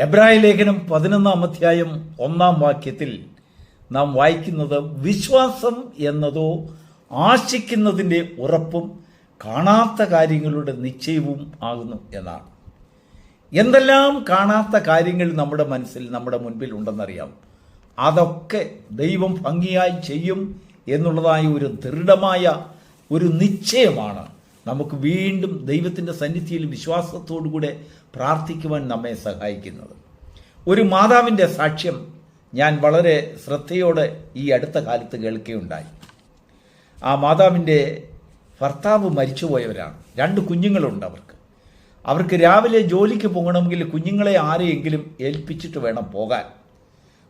എബ്രായ ലേഖനം പതിനൊന്നാം അധ്യായം ഒന്നാം വാക്യത്തിൽ നാം വായിക്കുന്നത് വിശ്വാസം എന്നതോ ആശിക്കുന്നതിന്റെ ഉറപ്പും കാണാത്ത കാര്യങ്ങളുടെ നിശ്ചയവും ആകുന്നു എന്നാണ്. എന്തെല്ലാം കാണാത്ത കാര്യങ്ങൾ നമ്മുടെ മനസ്സിൽ നമ്മുടെ മുൻപിൽ ഉണ്ടെന്നറിയാം. അതൊക്കെ ദൈവം ഭംഗിയായി ചെയ്യും എന്നുള്ളതായ ഒരു ദൃഢമായ ഒരു നിശ്ചയമാണ്. നമുക്ക് വീണ്ടും ദൈവത്തിന്റെ സന്നിധിയിൽ വിശ്വാസത്തോടുകൂടെ പ്രാർത്ഥിക്കുവാൻ നമ്മെ സഹായിക്കുന്നത്. ഒരു മാതാവിന്റെ സാക്ഷ്യം ഞാൻ വളരെ ശ്രദ്ധയോടെ ഈ അടുത്ത കാലത്ത് കേൾക്കുകയുണ്ടായി. ആ മാതാവിന്റെ ഭർത്താവ് മരിച്ചുപോയവരാണ്. രണ്ട് കുഞ്ഞുങ്ങളുണ്ട് അവർക്ക്. അവർക്ക് രാവിലെ ജോലിക്ക് പോകണമെങ്കിൽ കുഞ്ഞുങ്ങളെ ആരെയെങ്കിലും ഏൽപ്പിച്ചിട്ട് വേണം പോകാൻ.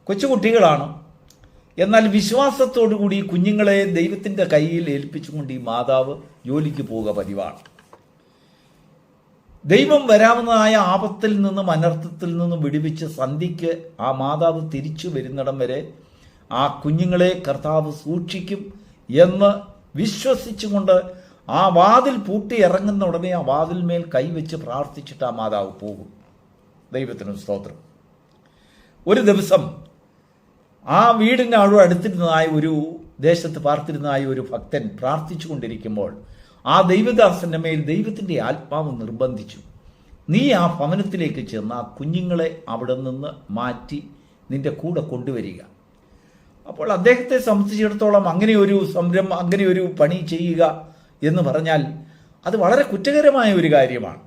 കൊച്ചുകുട്ടികളാണ്. എന്നാൽ വിശ്വാസത്തോടു കൂടി കുഞ്ഞുങ്ങളെ ദൈവത്തിന്റെ കയ്യിൽ ഏൽപ്പിച്ചുകൊണ്ട് ഈ മാതാവ് ജോലിക്ക് പോവുക പതിവാണ്. ദൈവം വരാവുന്നതായ ആപത്തിൽ നിന്നും അനർത്ഥത്തിൽ നിന്നും വിടുവിച്ച് സന്ധിക്ക് ആ മാതാവ് തിരിച്ചു വരുന്നിടം വരെ ആ കുഞ്ഞുങ്ങളെ കർത്താവ് സൂക്ഷിക്കും എന്ന് വിശ്വസിച്ചുകൊണ്ട് ആ വാതിൽ പൂട്ടി ഇറങ്ങുന്ന ഉടനെ ആ വാതിൽമേൽ കൈവച്ച് പ്രാർത്ഥിച്ചിട്ട് ആ മാതാവ് പോകും. ദൈവത്തിനും സ്തോത്രം. ഒരു ദിവസം ആ വീടിന്റെ അവിടെ അടുത്തിരുന്നതായ ഒരു ദേശത്ത് പാർത്തിരുന്നതായ ഒരു ഭക്തൻ പ്രാർത്ഥിച്ചു കൊണ്ടിരിക്കുമ്പോൾ ആ ദൈവദാസന്റെ മേൽ ദൈവത്തിന്റെ ആത്മാവ് നിർബന്ധിച്ചു. നീ ആ ഭവനത്തിലേക്ക് ചെന്ന് ആ കുഞ്ഞുങ്ങളെ അവിടെ നിന്ന് മാറ്റി നിന്റെ കൂടെ കൊണ്ടുവരിക. അപ്പോൾ അദ്ദേഹത്തെ സംബന്ധിച്ചിടത്തോളം അങ്ങനെ ഒരു സംരംഭം അങ്ങനെ ഒരു പണി ചെയ്യുക എന്ന് പറഞ്ഞാൽ അത് വളരെ കുറ്റകരമായ ഒരു കാര്യമാണ്.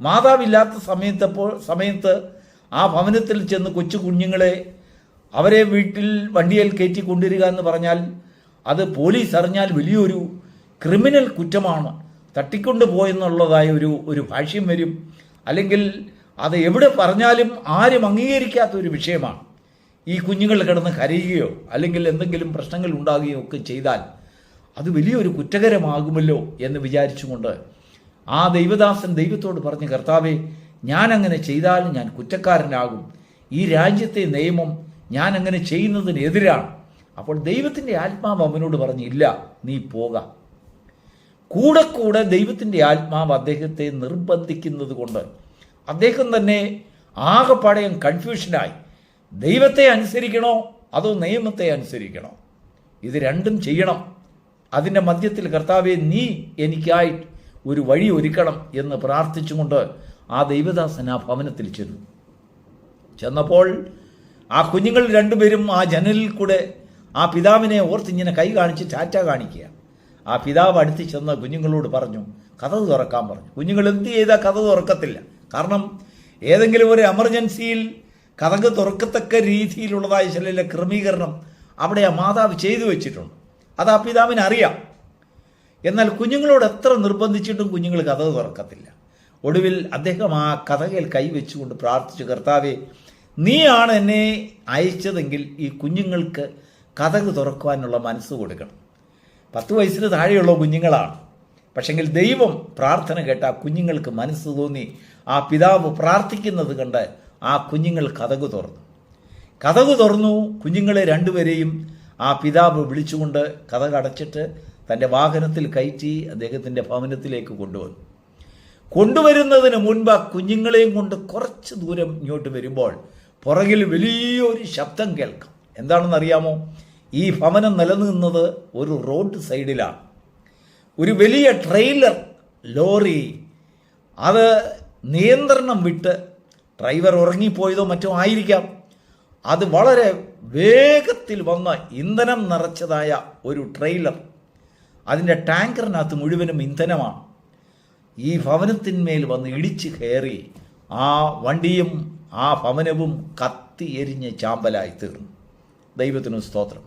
മാതാവില്ലാത്ത സമയത്തപ്പോൾ സമയത്ത് ആ ഭവനത്തിൽ ചെന്ന് കൊച്ചു കുഞ്ഞുങ്ങളെ അവരെ വീട്ടിൽ വണ്ടിയിൽ കയറ്റി കൊണ്ടുവരിക എന്ന് പറഞ്ഞാൽ അത് പോലീസ് അറിഞ്ഞാൽ വലിയൊരു ക്രിമിനൽ കുറ്റമാണ്. തട്ടിക്കൊണ്ട് പോയെന്നുള്ളതായ ഒരു ഒരു ഭാഷ്യം വരും. അല്ലെങ്കിൽ അത് എവിടെ പറഞ്ഞാലും ആരും അംഗീകരിക്കാത്ത ഒരു വിഷയമാണ്. ഈ കുഞ്ഞുങ്ങൾ കിടന്ന് കരയുകയോ അല്ലെങ്കിൽ എന്തെങ്കിലും പ്രശ്നങ്ങൾ ഉണ്ടാകുകയോ ഒക്കെ ചെയ്താൽ അത് വലിയൊരു കുറ്റകരമാകുമല്ലോ എന്ന് വിചാരിച്ചുകൊണ്ട് ആ ദൈവദാസൻ ദൈവത്തോട് പറഞ്ഞ് കർത്താവേ ഞാൻ അങ്ങനെ ചെയ്താൽ ഞാൻ കുറ്റക്കാരനാകും. ഈ രാജ്യത്തെ നിയമം ഞാൻ അങ്ങനെ ചെയ്യുന്നതിനെതിരാണ്. അപ്പോൾ ദൈവത്തിന്റെ ആത്മാവ് അവനോട് പറഞ്ഞു ഇല്ല നീ പോകാം. കൂടെ കൂടെ ദൈവത്തിന്റെ ആത്മാവ് അദ്ദേഹത്തെ നിർബന്ധിക്കുന്നത് കൊണ്ട് അദ്ദേഹം തന്നെ ആകെപ്പാടയും കൺഫ്യൂഷനായി. ദൈവത്തെ അനുസരിക്കണോ അതോ നിയമത്തെ അനുസരിക്കണോ? ഇത് രണ്ടും ചെയ്യണം. അതിന്റെ മധ്യത്തിൽ കർത്താവെ നീ എനിക്കായി ഒരു വഴി ഒരുക്കണം എന്ന് പ്രാർത്ഥിച്ചുകൊണ്ട് ആ ദൈവദാസൻ ആ ഭവനത്തിൽ ചെന്നു. ചെന്നപ്പോൾ ആ കുഞ്ഞുങ്ങൾ രണ്ടുപേരും ആ ജനലിൽ കൂടെ ആ പിതാവിനെ ഓർത്ത് ഇങ്ങനെ കൈ കാണിച്ച് ടാറ്റ കാണിക്കുക. ആ പിതാവ് അടുത്ത് ചെന്ന കുഞ്ഞുങ്ങളോട് പറഞ്ഞു കഥ തുറക്കാൻ പറഞ്ഞു. കുഞ്ഞുങ്ങൾ എന്ത് ചെയ്താൽ കഥ തുറക്കത്തില്ല. കാരണം ഏതെങ്കിലും ഒരു എമർജൻസിയിൽ കഥക് തുറക്കത്തക്ക രീതിയിലുള്ളതായ ചില ക്രമീകരണം അവിടെ ആ മാതാവ് ചെയ്തു വെച്ചിട്ടുണ്ട്. അത് ആ പിതാവിന് അറിയാം. എന്നാൽ കുഞ്ഞുങ്ങളോട് എത്ര നിർബന്ധിച്ചിട്ടും കുഞ്ഞുങ്ങൾ കഥ തുറക്കത്തില്ല. ഒടുവിൽ അദ്ദേഹം ആ കഥകയിൽ കൈവച്ചുകൊണ്ട് പ്രാർത്ഥിച്ചു കർത്താവെ നീയാണ് എന്നെ അയച്ചതെങ്കിൽ ഈ കുഞ്ഞുങ്ങൾക്ക് കഥക് തുറക്കുവാനുള്ള മനസ്സ് കൊടുക്കണം. പത്ത് വയസ്സിന് താഴെയുള്ള കുഞ്ഞുങ്ങളാണ്. പക്ഷെങ്കിൽ ദൈവം പ്രാർത്ഥന കേട്ട ആ കുഞ്ഞുങ്ങൾക്ക് മനസ്സ് തോന്നി ആ പിതാവ് പ്രാർത്ഥിക്കുന്നത് കണ്ട് ആ കുഞ്ഞുങ്ങൾ കഥകു തുറന്നു. കഥകു തുറന്നു കുഞ്ഞുങ്ങളെ രണ്ടുപേരെയും ആ പിതാവ് വിളിച്ചുകൊണ്ട് കഥകടച്ചിട്ട് തന്റെ വാഹനത്തിൽ കയറ്റി അദ്ദേഹത്തിന്റെ ഭവനത്തിലേക്ക് കൊണ്ടുവന്നു. കൊണ്ടുവരുന്നതിന് മുൻപ് ആ കുഞ്ഞുങ്ങളെയും കൊണ്ട് കുറച്ച് ദൂരം ഇങ്ങോട്ട് വരുമ്പോൾ പുറകിൽ വലിയൊരു ശബ്ദം കേൾക്കാം. എന്താണെന്നറിയാമോ? ഈ ഭവനം നിലനിന്നത് ഒരു റോഡ് സൈഡിലാണ് ഒരു വലിയ ട്രെയിലർ ലോറി. അത് നിയന്ത്രണം വിട്ട് ഡ്രൈവർ ഉറങ്ങിപ്പോയതോ മറ്റോ ആയിരിക്കാം. അത് വളരെ വേഗത്തിൽ വന്ന ഇന്ധനം നിറച്ചതായ ഒരു ട്രെയിലർ. അതിന്റെ ടാങ്കറിനകത്ത് മുഴുവനും ഇന്ധനമാണ്. ഈ ഭവനത്തിന്മേൽ വന്ന് ഇടിച്ച് കയറി ആ വണ്ടിയും ആ ഭവനവും കത്തി എരിഞ്ഞ് ചാമ്പലായി തീർന്നു. ദൈവത്തിനു സ്തോത്രം.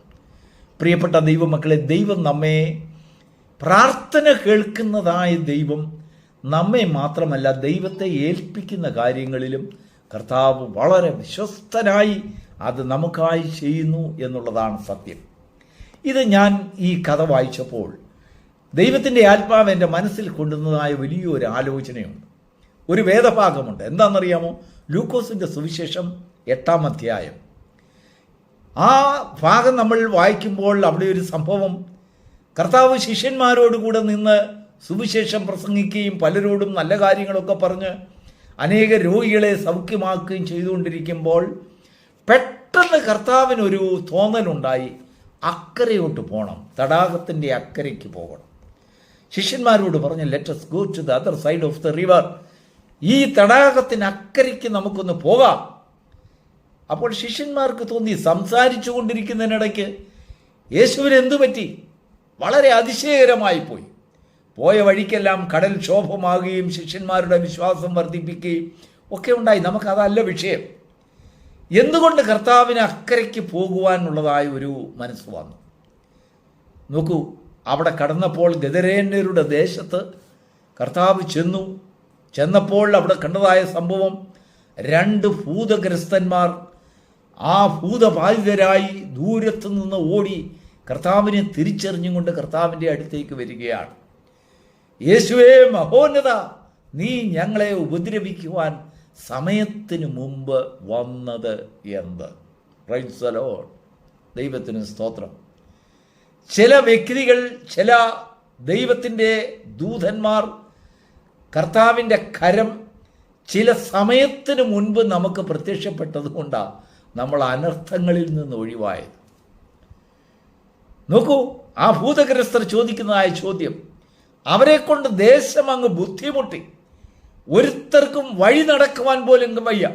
പ്രിയപ്പെട്ട ദൈവമക്കളെ ദൈവം നമ്മെ പ്രാർത്ഥന കേൾക്കുന്നതായ ദൈവം നമ്മെ മാത്രമല്ല ദൈവത്തെ ഏൽപ്പിക്കുന്ന കാര്യങ്ങളിലും കർത്താവ് വളരെ വിശ്വസ്തനായി അത് നമുക്കായി ചെയ്യുന്നു എന്നുള്ളതാണ് സത്യം. ഇത് ഞാൻ ഈ കഥ വായിച്ചപ്പോൾ ദൈവത്തിന്റെ ആത്മാവ് എന്റെ മനസ്സിൽ കൊണ്ടുവന്നതായ വലിയൊരു ആലോചനയുണ്ട്. ഒരു വേദഭാഗമുണ്ട്. എന്താണെന്നറിയാമോ? ലൂക്കോസിന്റെ സുവിശേഷം എട്ടാം അധ്യായം. ആ ഭാഗം നമ്മൾ വായിക്കുമ്പോൾ അവിടെ ഒരു സംഭവം. കർത്താവ് ശിഷ്യന്മാരോടുകൂടെ നിന്ന് സുവിശേഷം പ്രസംഗിക്കുകയും പലരോടും നല്ല കാര്യങ്ങളൊക്കെ പറഞ്ഞ് അനേക രോഗികളെ സൗഖ്യമാക്കുകയും ചെയ്തുകൊണ്ടിരിക്കുമ്പോൾ പെട്ടെന്ന് കർത്താവിനൊരു തോന്നലുണ്ടായി. അക്കരയോട്ട് പോകണം തടാകത്തിന്റെ അക്കരയ്ക്ക് പോകണം. ശിഷ്യന്മാരോട് പറഞ്ഞു let's go to the other side of the river ഈ തടാകത്തിന് അക്കരയ്ക്ക് നമുക്കൊന്ന് പോകാം. അപ്പോൾ ശിഷ്യന്മാർക്ക് തോന്നി സംസാരിച്ചു കൊണ്ടിരിക്കുന്നതിനിടയ്ക്ക് യേശുവിന് എന്തു പറ്റി? വളരെ അതിശയകരമായി പോയി. പോയ വഴിക്കെല്ലാം കടൽ ക്ഷോഭമാകുകയും ശിഷ്യന്മാരുടെ വിശ്വാസം വർദ്ധിപ്പിക്കുകയും ഒക്കെ ഉണ്ടായി. നമുക്കതല്ല വിഷയം. എന്തുകൊണ്ട് കർത്താവിന് അക്കരയ്ക്ക് പോകുവാനുള്ളതായ ഒരു മനസ്സ് വന്നു? നോക്കൂ അവിടെ കടന്നപ്പോൾ ഗദരേന്യരുടെ ദേശത്ത് കർത്താവ് ചെന്നു. ചെന്നപ്പോൾ അവിടെ കണ്ടതായ സംഭവം രണ്ട് ഭൂതഗ്രസ്തന്മാർ ആ ഭൂതബാധിതരായി ദൂരത്തു നിന്ന് ഓടി കർത്താവിനെ തിരിച്ചറിഞ്ഞുകൊണ്ട് കർത്താവിന്റെ അടുത്തേക്ക് വരികയാണ്. യേശുവേ മഹോന്നത നീ ഞങ്ങളെ ഉപദ്രവിക്കുവാൻ സമയത്തിന് മുമ്പ് വന്നത് എന്ത്? റൈറ്റ്സലോ ദൈവത്തിന് സ്തോത്രം. ചില വ്യക്തികൾ ചില ദൈവത്തിന്റെ ദൂതന്മാർ കർത്താവിന്റെ കരം ചില സമയത്തിന് മുൻപ് നമുക്ക് പ്രത്യക്ഷപ്പെട്ടത് കൊണ്ടാണ് നമ്മൾ അനർത്ഥങ്ങളിൽ നിന്ന് ഒഴിവായത്. നോക്കൂ ആ ഭൂതഗ്രസ്തർ ചോദിക്കുന്നതായ ചോദ്യം. അവരെ കൊണ്ട് ദേശം അങ്ങ് ബുദ്ധിമുട്ടി. ഒരുത്തർക്കും വഴി നടക്കുവാൻ പോലും വയ്യ.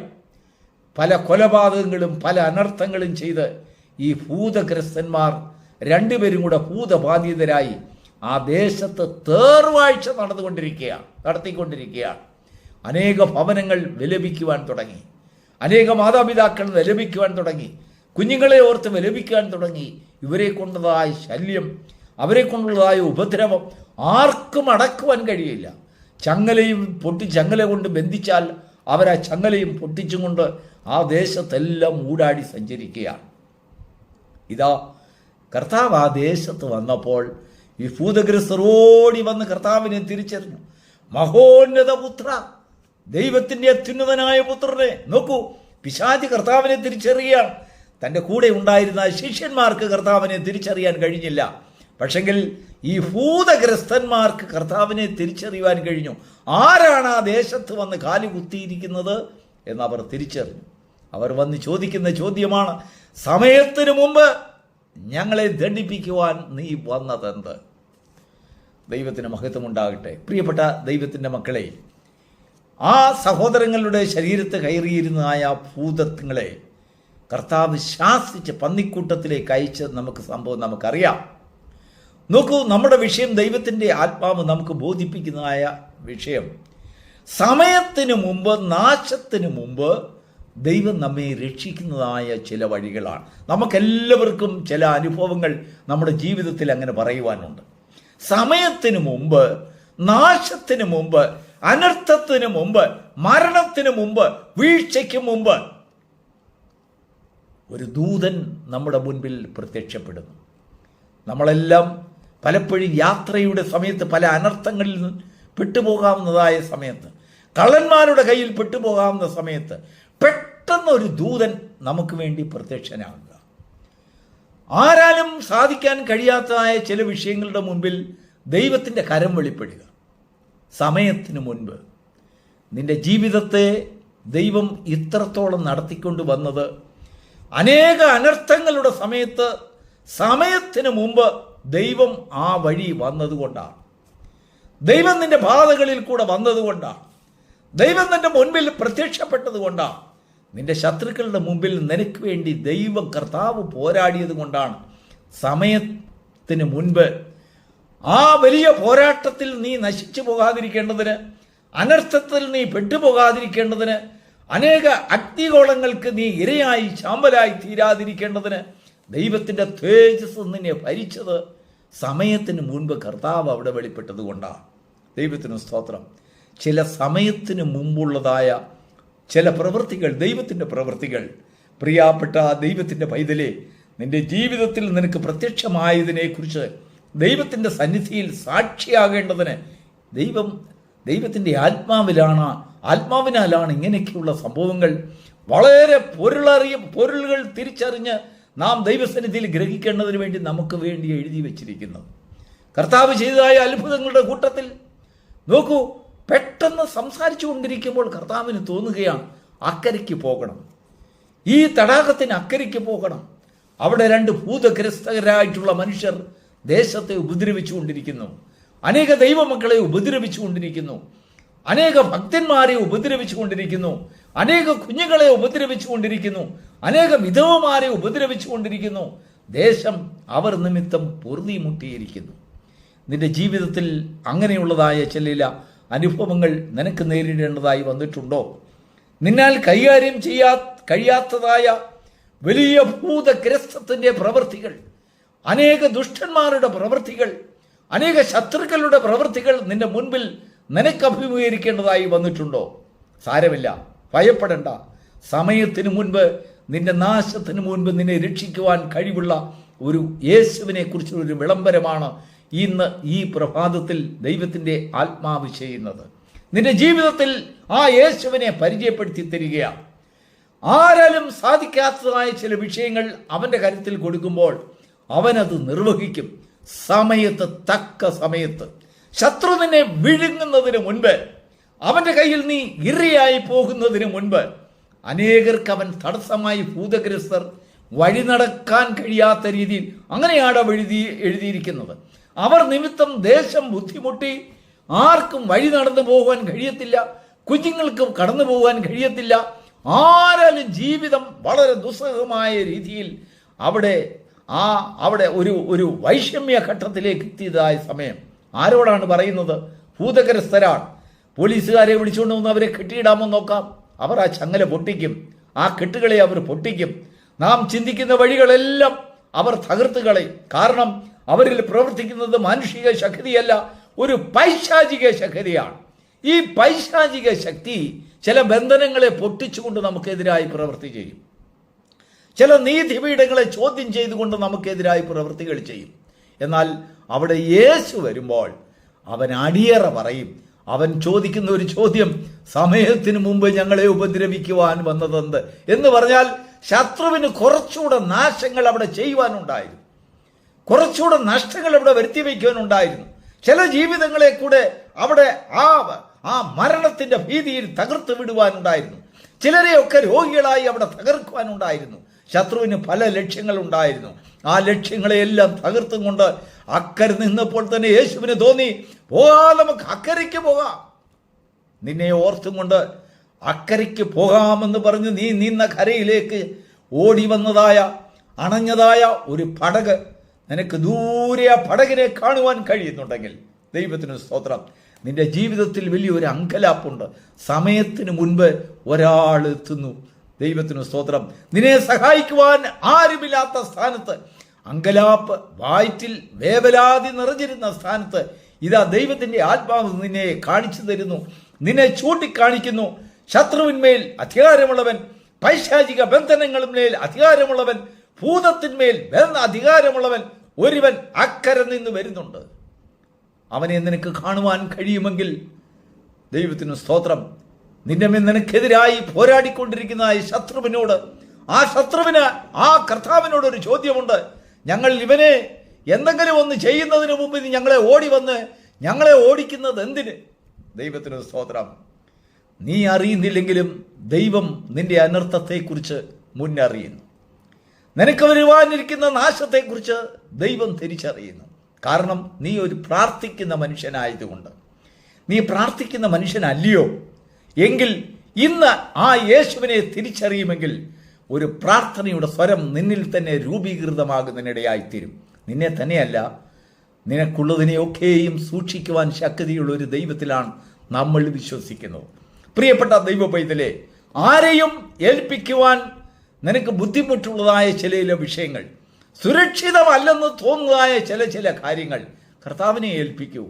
പല കൊലപാതകങ്ങളും പല അനർത്ഥങ്ങളും ചെയ്ത് ഈ ഭൂതഗ്രസ്തന്മാർ രണ്ടുപേരും കൂടെ ഭൂതബാധിതരായി ആ ദേശത്ത് തേർവാഴ്ച നടന്നുകൊണ്ടിരിക്കുകയാണ് നടത്തിക്കൊണ്ടിരിക്കുകയാണ്. അനേക ഭവനങ്ങൾ വിലപിക്കുവാൻ തുടങ്ങി. അനേക മാതാപിതാക്കൾ വിലപിക്കുവാൻ തുടങ്ങി. കുഞ്ഞുങ്ങളെ ഓർത്ത് വിലപിക്കാൻ തുടങ്ങി. ഇവരെ കൊണ്ടതായ ശല്യം അവരെ കൊണ്ടുള്ളതായ ഉപദ്രവം ആർക്കും അടക്കുവാൻ കഴിയില്ല. ചങ്ങലയും പൊട്ടി ചങ്ങല കൊണ്ട് ബന്ധിച്ചാൽ അവരാ ചങ്ങലയും പൊട്ടിച്ചുകൊണ്ട് ആ ദേശത്തെല്ലാം ഊടാടി സഞ്ചരിക്കുകയാണ്. ഇതാ കർത്താവ് ആ ദേശത്ത് വന്നപ്പോൾ ഈ ഭൂതഗ്രസ്തരോടി വന്ന് കർത്താവിനെ തിരിച്ചറിഞ്ഞു. മഹോന്നത പുത്ര ദൈവത്തിന്റെ അത്യുന്നതനായ പുത്രനെ നോക്കൂ പിശാചി കർത്താവിനെ തിരിച്ചറിയുകയാണ്. തന്റെ കൂടെ ഉണ്ടായിരുന്ന ശിഷ്യന്മാർക്ക് കർത്താവിനെ തിരിച്ചറിയാൻ കഴിഞ്ഞില്ല. പക്ഷെങ്കിൽ ഈ ഭൂതഗ്രസ്തന്മാർക്ക് കർത്താവിനെ തിരിച്ചറിയുവാൻ കഴിഞ്ഞു. ആരാണ് ആ ദേശത്ത് വന്ന് കാലി കുത്തിയിരിക്കുന്നത് എന്ന് അവർ തിരിച്ചറിഞ്ഞു. അവർ വന്ന് ചോദിക്കുന്ന ചോദ്യമാണ് സമയത്തിന് മുമ്പ് ഞങ്ങളെ ദണ്ഡിപ്പിക്കുവാൻ നീ വന്നതെന്ത്? ദൈവത്തിന് മഹത്വമുണ്ടാകട്ടെ. പ്രിയപ്പെട്ട ദൈവത്തിന്റെ മക്കളെ ആ സഹോദരങ്ങളുടെ ശരീരത്ത് കയറിയിരുന്നതായ ഭൂതത്വങ്ങളെ കർത്താവ് ശാസിച്ച് പന്നിക്കൂട്ടത്തിലേക്ക് അയച്ച് നമുക്ക് സംഭവം നമുക്കറിയാം. നോക്കൂ നമ്മുടെ വിഷയം ദൈവത്തിന്റെ ആത്മാവ് നമുക്ക് ബോധിപ്പിക്കുന്നതായ വിഷയം. സമയത്തിന് മുമ്പ് നാശത്തിന് മുമ്പ് ദൈവം നമ്മെ രക്ഷിക്കുന്നതായ ചില വഴികളാണ്. നമുക്കെല്ലാവർക്കും ചില അനുഭവങ്ങൾ നമ്മുടെ ജീവിതത്തിൽ അങ്ങനെ പറയുവാനുണ്ട്. സമയത്തിന് മുമ്പ് നാശത്തിന് മുമ്പ് അനർത്ഥത്തിന് മുമ്പ് മരണത്തിന് മുമ്പ് വീഴ്ചയ്ക്ക് മുമ്പ് ഒരു ദൂതൻ നമ്മുടെ മുൻപിൽ പ്രത്യക്ഷപ്പെടുന്നു. നമ്മളെല്ലാം പലപ്പോഴും യാത്രയുടെ സമയത്ത് പല അനർത്ഥങ്ങളിൽ പെട്ടുപോകാവുന്നതായ സമയത്ത് കള്ളന്മാരുടെ കയ്യിൽ പെട്ടുപോകാവുന്ന സമയത്ത് പെട്ടെന്ന് ഒരു ദൂതൻ നമുക്ക് വേണ്ടി പ്രത്യക്ഷനാകുക. ആരാലും സാധിക്കാൻ കഴിയാത്തതായ ചില വിഷയങ്ങളുടെ മുൻപിൽ ദൈവത്തിന്റെ കരം വെളിപ്പെടുക. സമയത്തിന് മുൻപ് നിന്റെ ജീവിതത്തെ ദൈവം ഇത്രത്തോളം നടത്തിക്കൊണ്ട് വന്നത് അനേക അനർത്ഥങ്ങളുടെ സമയത്ത് സമയത്തിന് മുമ്പ് ദൈവം ആ വഴി വന്നതുകൊണ്ടാണ്. ദൈവം നിന്റെ ബാധകളിൽ കൂടെ വന്നതുകൊണ്ടാണ്. ദൈവം നിന്റെ മുൻപിൽ പ്രത്യക്ഷപ്പെട്ടത് കൊണ്ടാണ് നിന്റെ ശത്രുക്കളുടെ മുമ്പിൽ നിനക്ക് വേണ്ടി ദൈവം കർത്താവ് പോരാടിയത് കൊണ്ടാണ്. സമയത്തിന് മുൻപ് ആ വലിയ പോരാട്ടത്തിൽ നീ നശിച്ചു പോകാതിരിക്കേണ്ടതിന് അനർത്ഥത്തിൽ നീ പെട്ടുപോകാതിരിക്കേണ്ടതിന് അനേക അഗ്നികോളങ്ങൾക്ക് നീ ഇരയായി ചാമ്പലായി തീരാതിരിക്കേണ്ടതിന് ദൈവത്തിന്റെ തേജസ് നിന്നെ ഭരിച്ചത് സമയത്തിന് മുൻപ് കർത്താവ് അവിടെ വെളിപ്പെട്ടത് കൊണ്ടാണ്. ദൈവത്തിന് സ്തോത്രം. ചില സമയത്തിന് മുമ്പുള്ളതായ ചില പ്രവൃത്തികൾ ദൈവത്തിന്റെ പ്രവൃത്തികൾ. പ്രിയപ്പെട്ട ദൈവത്തിന്റെ പൈതലെ നിന്റെ ജീവിതത്തിൽ നിനക്ക് പ്രത്യക്ഷമായതിനെക്കുറിച്ച് ദൈവത്തിന്റെ സന്നിധിയിൽ സാക്ഷിയാകേണ്ടതിന് ദൈവം ദൈവത്തിന്റെ ആത്മാവിലാണ് ആത്മാവിനാലാണ് ഇങ്ങനെയൊക്കെയുള്ള സംഭവങ്ങൾ. വളരെ പൊരുളറിയ പൊരുളുകൾ തിരിച്ചറിഞ്ഞ് നാം ദൈവസന്നിധിയിൽ ഗ്രഹിക്കേണ്ടതിന് വേണ്ടി നമുക്ക് വേണ്ടി എഴുതി വച്ചിരിക്കുന്നത് കർത്താവ് ചെയ്തതായ അത്ഭുതങ്ങളുടെ കൂട്ടത്തിൽ നോക്കൂ പെട്ടെന്ന് സംസാരിച്ചു കൊണ്ടിരിക്കുമ്പോൾ കർത്താവിന് തോന്നുകയാണ് അക്കരയ്ക്ക് പോകണം. ഈ തടാകത്തിന് അക്കരയ്ക്ക് പോകണം. അവിടെ രണ്ട് ഭൂതഗ്രസ്തകരായിട്ടുള്ള മനുഷ്യർ ദേശത്തെ ഉപദ്രവിച്ചു കൊണ്ടിരിക്കുന്നു അനേക ദൈവമക്കളെ ഉപദ്രവിച്ചു കൊണ്ടിരിക്കുന്നു അനേക ഭക്തന്മാരെ ഉപദ്രവിച്ചു കൊണ്ടിരിക്കുന്നു അനേക കുഞ്ഞുങ്ങളെ ഉപദ്രവിച്ചു കൊണ്ടിരിക്കുന്നു അനേക വിധവമാരെ ഉപദ്രവിച്ചു കൊണ്ടിരിക്കുന്നു ദേശം അവർ നിമിത്തം പൊറുതിമുട്ടിയിരിക്കുന്നു. നിന്റെ ജീവിതത്തിൽ അങ്ങനെയുള്ളതായ ചില അനുഭവങ്ങൾ നിനക്ക് നേരിടേണ്ടതായി വന്നിട്ടുണ്ടോ? നിന്നാൽ കൈകാര്യം ചെയ്യാ കഴിയാത്തതായ വലിയ ഭൂതഗ്രസ്തത്തിന്റെ പ്രവൃത്തികൾ അനേക ദുഷ്ടന്മാരുടെ പ്രവൃത്തികൾ അനേക ശത്രുക്കളുടെ പ്രവൃത്തികൾ നിന്റെ മുൻപിൽ നിനക്ക് അഭിമുഖീകരിക്കേണ്ടതായി വന്നിട്ടുണ്ടോ? സാരമില്ല ഭയപ്പെടേണ്ട. സമയത്തിന് മുൻപ് നിന്റെ നാശത്തിന് മുൻപ് നിന്നെ രക്ഷിക്കുവാൻ കഴിവുള്ള ഒരു യേശുവിനെ കുറിച്ചുള്ള ഒരു വിളംബരമാണ് ഇന്ന് ഈ പ്രഭാതത്തിൽ ദൈവത്തിന്റെ ആത്മാവ് ചെയ്യുന്നത്. നിന്റെ ജീവിതത്തിൽ ആ യേശുവിനെ പരിചയപ്പെടുത്തി തരികയാണ്. ആരാലും സാധിക്കാത്തതായ ചില വിഷയങ്ങൾ അവന്റെ കരുത്തിൽ കൊടുക്കുമ്പോൾ അവനത് നിർവഹിക്കും. സമയത്ത് തക്ക സമയത്ത്. ശത്രു നിന്നെ വിഴുങ്ങുന്നതിന് മുൻപ് അവന്റെ കയ്യിൽ നീ ഇരയായി പോകുന്നതിന് മുൻപ് അനേകർക്ക് അവൻ തടസ്സമായി ഭൂതഗ്രസ്തർ വഴി നടക്കാൻ കഴിയാത്ത രീതിയിൽ അങ്ങനെയാണ് എഴുതി എഴുതിയിരിക്കുന്നത്. അവർ നിമിത്തം ദേശം ബുദ്ധിമുട്ടി. ആർക്കും വഴി നടന്നു പോകാൻ കഴിയത്തില്ല. കുഞ്ഞുങ്ങൾക്കും കടന്നു പോകാൻ കഴിയത്തില്ല. ആരാലും ജീവിതം വളരെ ദുസ്സഹമായ രീതിയിൽ അവിടെ ആ അവിടെ ഒരു ഒരു വൈഷമ്യ ഘട്ടത്തിലേക്ക് എത്തിയതായ സമയം. ആരോടാണ് പറയുന്നത്? ഭൂതഗ്രസ്തരാണ്. പോലീസുകാരെ വിളിച്ചുകൊണ്ട് വന്ന് അവരെ കെട്ടിയിടാമോ നോക്കാം. അവർ ആ ചങ്ങല പൊട്ടിക്കും. ആ കെട്ടുകളെ അവർ പൊട്ടിക്കും. നാം ചിന്തിക്കുന്ന വഴികളെല്ലാം അവർ തകർത്ത് കളയും. കാരണം അവരിൽ പ്രവർത്തിക്കുന്നത് മാനുഷിക ശക്തിയല്ല ഒരു പൈശാചിക ശക്തിയാണ്. ഈ പൈശാചിക ശക്തി ചില ബന്ധനങ്ങളെ പൊട്ടിച്ചുകൊണ്ട് നമുക്കെതിരായി പ്രവൃത്തി ചെയ്യും. ചില നീതിപീഠങ്ങളെ ചോദ്യം ചെയ്തുകൊണ്ട് നമുക്കെതിരായി പ്രവൃത്തികൾ ചെയ്യും. എന്നാൽ അവിടെ യേശു വരുമ്പോൾ അവൻ അടിയറ പറയും. അവൻ ചോദിക്കുന്ന ഒരു ചോദ്യം സമയത്തിന് മുമ്പ് ഞങ്ങളെ ഉപദ്രവിക്കുവാൻ വന്നതെന്ത്? എന്ന് പറഞ്ഞാൽ ശത്രുവിന് കുറച്ചുകൂടെ നാശങ്ങൾ അവിടെ ചെയ്യുവാനുണ്ടായിരുന്നു. കുറച്ചുകൂടെ നഷ്ടങ്ങൾ ഇവിടെ വരുത്തി വയ്ക്കുവാനുണ്ടായിരുന്നു. ചില ജീവിതങ്ങളെ കൂടെ അവിടെ ആ ആ മരണത്തിന്റെ ഭീതിയിൽ തകർത്ത് വിടുവാനുണ്ടായിരുന്നു. ചിലരെയൊക്കെ രോഗികളായി അവിടെ തകർക്കുവാനുണ്ടായിരുന്നു. ശത്രുവിന് പല ലക്ഷ്യങ്ങളുണ്ടായിരുന്നു. ആ ലക്ഷ്യങ്ങളെയെല്ലാം തകർത്തും കൊണ്ട് അക്കരെ നിന്നപ്പോൾ തന്നെ യേശുവിന് തോന്നി പോകാം നമുക്ക് അക്കരയ്ക്ക് പോകാം. നിന്നെ ഓർത്തും കൊണ്ട് അക്കരയ്ക്ക് പോകാമെന്ന് പറഞ്ഞ് നീ നിന്ന കരയിലേക്ക് ഓടി വന്നതായ അണഞ്ഞതായ ഒരു പടക് നിനക്ക് ദൂരെ ആ പടകിനെ കാണുവാൻ കഴിയുന്നുണ്ടെങ്കിൽ ദൈവത്തിന് സ്തോത്രം. നിന്റെ ജീവിതത്തിൽ വലിയൊരു അങ്കലാപ്പുണ്ട്. സമയത്തിന് മുൻപ് ഒരാൾ എത്തുന്നു. ദൈവത്തിന് സ്തോത്രം. നിന്നെ സഹായിക്കുവാൻ ആരുമില്ലാത്ത സ്ഥാനത്ത് അങ്കലാപ്പ് വായറ്റിൽ വേവലാതി നിറഞ്ഞിരുന്ന സ്ഥാനത്ത് ഇതാ ദൈവത്തിന്റെ ആത്മാവ് നിന്നെ കാണിച്ചു തരുന്നു. നിന്നെ ചൂണ്ടിക്കാണിക്കുന്നു. ശത്രുവിന്മേൽ അധികാരമുള്ളവൻ പൈശാചിക ബന്ധനങ്ങളിന്മേൽ അധികാരമുള്ളവൻ ഭൂതത്തിന്മേൽ അധികാരമുള്ളവൻ ഒരുവൻ അക്കരെ നിന്ന് വരുന്നുണ്ട്. അവനെ നിനക്ക് കാണുവാൻ കഴിയുമെങ്കിൽ ദൈവത്തിന് സ്തോത്രം. നിന്നെ നിനക്കെതിരായി പോരാടിക്കൊണ്ടിരിക്കുന്ന ഈ ശത്രുവിനോട് ആ ശത്രുവിന് ആ കർത്താവിനോട് ഒരു ചോദ്യമുണ്ട്. ഞങ്ങൾ ഇവനെ എന്തെങ്കിലും ഒന്ന് ചെയ്യുന്നതിന് മുമ്പ് നീ ഞങ്ങളെ ഓടി വന്ന് ഞങ്ങളെ ഓടിക്കുന്നത് എന്തിന്? ദൈവത്തിന് സ്തോത്രം. നീ അറിയുന്നില്ലെങ്കിലും ദൈവം നിന്റെ അനർത്ഥത്തെക്കുറിച്ച് മുന്നറിയുന്നു. നിനക്ക് വരുവാനിരിക്കുന്ന നാശത്തെക്കുറിച്ച് ദൈവം തിരിച്ചറിയുന്നു. കാരണം നീ ഒരു പ്രാർത്ഥിക്കുന്ന മനുഷ്യനായതുകൊണ്ട്. നീ പ്രാർത്ഥിക്കുന്ന മനുഷ്യനല്ലയോ? എങ്കിൽ ഇന്ന് ആ യേശുവിനെ തിരിച്ചറിയുമെങ്കിൽ ഒരു പ്രാർത്ഥനയുടെ സ്വരം നിന്നിൽ തന്നെ രൂപീകൃതമാകുന്നതിനിടയായിത്തീരും. നിന്നെ തന്നെയല്ല നിനക്കുള്ളതിനെയൊക്കെയും സൂക്ഷിക്കുവാൻ ശക്തിയുള്ള ഒരു ദൈവത്തിലാണ് നമ്മൾ വിശ്വസിക്കുന്നത്. പ്രിയപ്പെട്ട ദൈവ പൈതലെ ആരെയും ഏൽപ്പിക്കുവാൻ നിനക്ക് ബുദ്ധിമുട്ടുള്ളതായ ചില ചില വിഷയങ്ങൾ സുരക്ഷിതമല്ലെന്ന് തോന്നുന്നതായ ചില ചില കാര്യങ്ങൾ കർത്താവിനെ ഏൽപ്പിക്കൂ.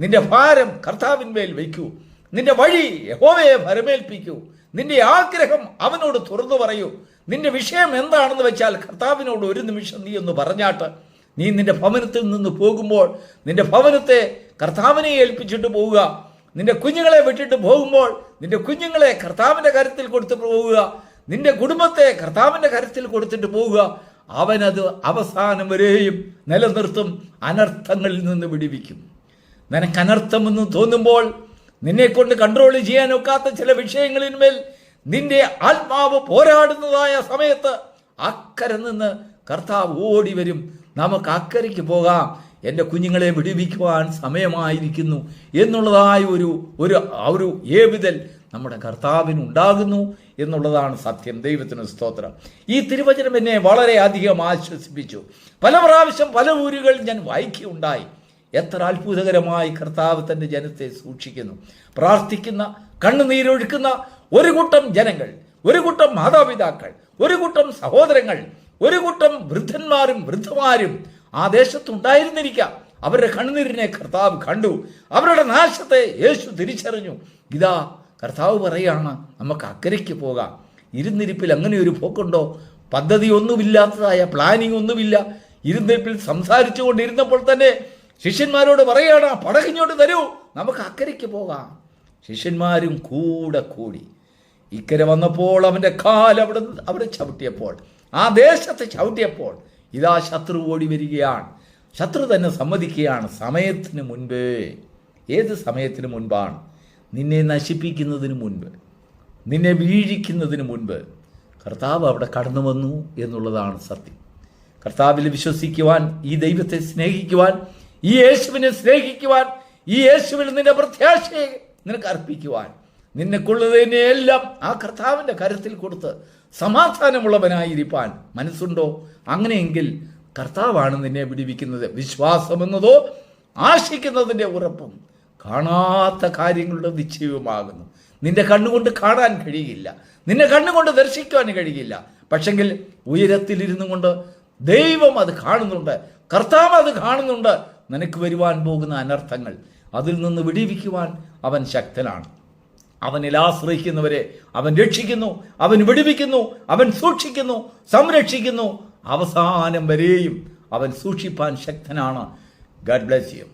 നിന്റെ ഭാരം കർത്താവിന്മേൽ വയ്ക്കൂ. നിന്റെ വഴി യഹോവയെ ഭരമേൽപ്പിക്കൂ. നിന്റെ ആഗ്രഹം അവനോട് തുറന്നു പറയൂ. നിന്റെ വിഷയം എന്താണെന്ന് വെച്ചാൽ കർത്താവിനോട് ഒരു നിമിഷം നീ ഒന്ന് പറഞ്ഞാട്ട് നീ നിന്റെ ഭവനത്തിൽ നിന്ന് പോകുമ്പോൾ നിന്റെ ഭവനത്തെ കർത്താവിനെ ഏൽപ്പിച്ചിട്ട് പോവുക. നിന്റെ കുഞ്ഞുങ്ങളെ വിട്ടിട്ട് പോകുമ്പോൾ നിന്റെ കുഞ്ഞുങ്ങളെ കർത്താവിന്റെ കരുത്തിൽ കൊടുത്ത് പോവുക. നിന്റെ കുടുംബത്തെ കർത്താവിന്റെ കരത്തിൽ കൊടുത്തിട്ട് പോവുക. അവനത് അവസാനം വരെയും നിലനിർത്തും അനർത്ഥങ്ങളിൽ നിന്ന് വിടിവിക്കും. നിനക്ക് അനർത്ഥമെന്ന് തോന്നുമ്പോൾ നിന്നെ കൊണ്ട് കൺട്രോൾ ചെയ്യാൻ ഒക്കാത്ത ചില വിഷയങ്ങളിന്മേൽ നിന്റെ ആത്മാവ് പോരാടുന്നതായ സമയത്ത് അക്കരെ നിന്ന് കർത്താവ് ഓടി വരും. നമുക്ക് അക്കരയ്ക്ക് പോകാം. എന്റെ കുഞ്ഞുങ്ങളെ വിടിവിക്കുവാൻ സമയമായിരിക്കുന്നു എന്നുള്ളതായ ഒരു ഒരു ഒരു ഏവിതൽ നമ്മുടെ കർത്താവിന് ഉണ്ടാകുന്നു എന്നുള്ളതാണ് സത്യം. ദൈവത്തിന് സ്തോത്രം. ഈ തിരുവചനം എന്നെ വളരെയധികം ആശ്വസിപ്പിച്ചു. പല പ്രാവശ്യം പല ഊരുകൾ ഞാൻ വായിക്കുകയുണ്ടായി. എത്ര അത്ഭുതകരമായി കർത്താവ് തന്റെ ജനത്തെ സൂക്ഷിക്കുന്നു. പ്രാർത്ഥിക്കുന്ന കണ്ണുനീരൊഴുക്കുന്ന ഒരു കൂട്ടം ജനങ്ങൾ ഒരു കൂട്ടം മാതാപിതാക്കൾ ഒരു കൂട്ടം സഹോദരങ്ങൾ ഒരു കൂട്ടം വൃദ്ധന്മാരും വൃദ്ധമാരും ആ ദേശത്തുണ്ടായിരുന്നിരിക്കാം. അവരുടെ കണ്ണുനീരിനെ കർത്താവ് കണ്ടു. അവരുടെ നാശത്തെ യേശു തിരിച്ചറിഞ്ഞു. ഇതാ കർത്താവ് പറയുകയാണ് നമുക്ക് അക്കരയ്ക്ക് പോകാം. ഇരുന്നിരിപ്പിൽ അങ്ങനെ ഒരു പോക്കുണ്ടോ? പദ്ധതി ഒന്നുമില്ലാത്തതായ പ്ലാനിങ് ഒന്നുമില്ല. ഇരുന്നിരിപ്പിൽ സംസാരിച്ചു കൊണ്ടിരുന്നപ്പോൾ തന്നെ ശിഷ്യന്മാരോട് പറയുകയാണ് പടകിഞ്ഞോട്ട് തരൂ. നമുക്ക് അക്കരയ്ക്ക് പോകാം. ശിഷ്യന്മാരും കൂടെ കൂടി. ഇക്കരെ വന്നപ്പോൾ അവന്റെ കാൽ അവിടെ അവിടെ ചവിട്ടിയപ്പോൾ ആ ദേശത്തെ ചവിട്ടിയപ്പോൾ ഇതാ ശത്രു ഓടി വരികയാണ്. ശത്രു തന്നെ സമ്മതിക്കുകയാണ് സമയത്തിന് മുൻപേ. ഏത് സമയത്തിന് മുൻപാണ്? നിന്നെ നശിപ്പിക്കുന്നതിന് മുൻപ് നിന്നെ വീഴിക്കുന്നതിന് മുൻപ് കർത്താവ് അവിടെ കടന്നു വന്നു എന്നുള്ളതാണ് സത്യം. കർത്താവിൽ വിശ്വസിക്കുവാൻ ഈ ദൈവത്തെ സ്നേഹിക്കുവാൻ ഈ യേശുവിനെ സ്നേഹിക്കുവാൻ ഈ യേശുവിൽ നിന്റെ പ്രത്യാശയെ നിനക്ക് അർപ്പിക്കുവാൻ നിന്നെക്കുള്ളതിനെയെല്ലാം ആ കർത്താവിന്റെ കരത്തിൽ കൊടുത്ത് സമാധാനമുള്ളവനായിരിക്കാൻ മനസ്സുണ്ടോ? അങ്ങനെയെങ്കിൽ കർത്താവാണ് നിന്നെ വിടിവിക്കുന്നത്. വിശ്വാസമെന്നതോ ആശിക്കുന്നതിന്റെ ഉറപ്പും കാണാത്ത കാര്യങ്ങളുടെ നിശ്ചയവുമാകുന്നു. നിന്റെ കണ്ണുകൊണ്ട് കാണാൻ കഴിയില്ല. നിന്റെ കണ്ണുകൊണ്ട് ദർശിക്കുവാൻ കഴിയില്ല. പക്ഷെങ്കിൽ ഉയരത്തിലിരുന്നു കൊണ്ട് ദൈവം അത് കാണുന്നുണ്ട്. കർത്താവ് അത് കാണുന്നുണ്ട്. നിനക്ക് വരുവാൻ പോകുന്ന അനർത്ഥങ്ങൾ അതിൽ നിന്ന് വിടിവിക്കുവാൻ അവൻ ശക്തനാണ്. അവനിൽ ആശ്രയിക്കുന്നവരെ അവൻ രക്ഷിക്കുന്നു അവൻ വിടിവിക്കുന്നു അവൻ സൂക്ഷിക്കുന്നു സംരക്ഷിക്കുന്നു. അവസാനം വരെയും അവൻ സൂക്ഷിപ്പാൻ ശക്തനാണ്. Garh bless you